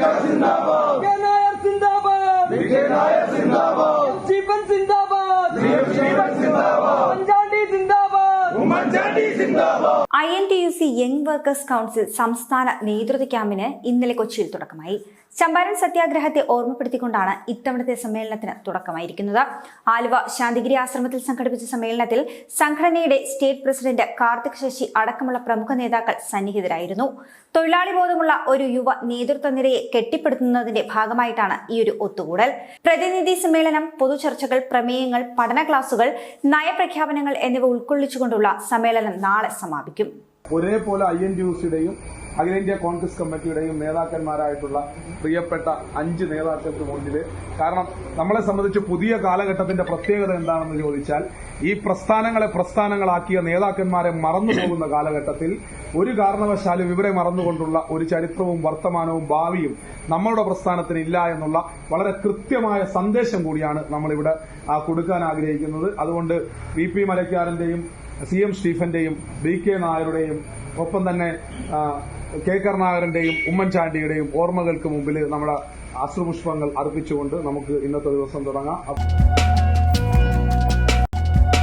K I N T U C young workers council സംസ്ഥാന നേതൃത്വ ക്യാമ്പിന് ഇന്നലെ കൊച്ചിയിൽ തുടക്കമായി. ചമ്പാരൻ സത്യാഗ്രഹത്തെ ഓർമ്മപ്പെടുത്തിക്കൊണ്ടാണ് ഇത്തവണത്തെ സമ്മേളനത്തിന് തുടക്കമായിരിക്കുന്നത്. ആലുവ ശാന്തിഗിരി ആശ്രമത്തിൽ സംഘടിപ്പിച്ച സമ്മേളനത്തിൽ സംഘടനയുടെ സ്റ്റേറ്റ് പ്രസിഡന്റ് കാർത്തിക് ശശി അടക്കമുള്ള പ്രമുഖ നേതാക്കൾ സന്നിഹിതരായിരുന്നു. തൊഴിലാളി ബോധമുള്ള ഒരു യുവ നേതൃത്വ നിരയെ കെട്ടിപ്പടുത്തുന്നതിന്റെ ഭാഗമായിട്ടാണ് ഈ ഒരു ഒത്തുകൂടൽ. പ്രതിനിധി സമ്മേളനം പൊതുചർച്ചകൾ പ്രമേയങ്ങൾ പഠന ക്ലാസുകൾ നയപ്രഖ്യാപനങ്ങൾ എന്നിവ ഉൾക്കൊള്ളിച്ചുകൊണ്ടുള്ള സമ്മേളനം നാളെ സമാപിക്കും. ഒരേപോലെ ഐ എൻ ടി യു സിയുടെയും അഖിലേന്ത്യാ കോൺഗ്രസ് കമ്മിറ്റിയുടെയും നേതാക്കന്മാരായിട്ടുള്ള പ്രിയപ്പെട്ട അഞ്ച് നേതാക്കൾക്ക് മുന്നിൽ കാരണം നമ്മളെ സംബന്ധിച്ച് പുതിയ കാലഘട്ടത്തിന്റെ പ്രത്യേകത എന്താണെന്ന് ചോദിച്ചാൽ ഈ പ്രസ്ഥാനങ്ങളെ പ്രസ്ഥാനങ്ങളാക്കിയ നേതാക്കന്മാരെ മറന്നുപോകുന്ന കാലഘട്ടത്തിൽ ഒരു കാരണവശാലും ഇവരെ മറന്നുകൊണ്ടുള്ള ഒരു ചരിത്രവും വർത്തമാനവും ഭാവിയും നമ്മളുടെ പ്രസ്ഥാനത്തിന് ഇല്ല എന്നുള്ള വളരെ കൃത്യമായ സന്ദേശം കൂടിയാണ് നമ്മളിവിടെ കൊടുക്കാൻ ആഗ്രഹിക്കുന്നത്. അതുകൊണ്ട് വി പി മലക്കാരന്റെയും സി എം സ്റ്റീഫന്റെയും ബി കെ നായരുടെയും ഒപ്പം തന്നെ കെ കരുണാകരന്റെയും ഉമ്മൻചാണ്ടിയുടെയും ഓർമ്മകൾക്ക് മുമ്പിൽ നമ്മുടെ അശ്രുപുഷ്പങ്ങൾ അർപ്പിച്ചുകൊണ്ട് നമുക്ക് ഇന്നത്തെ ദിവസം തുടങ്ങാം.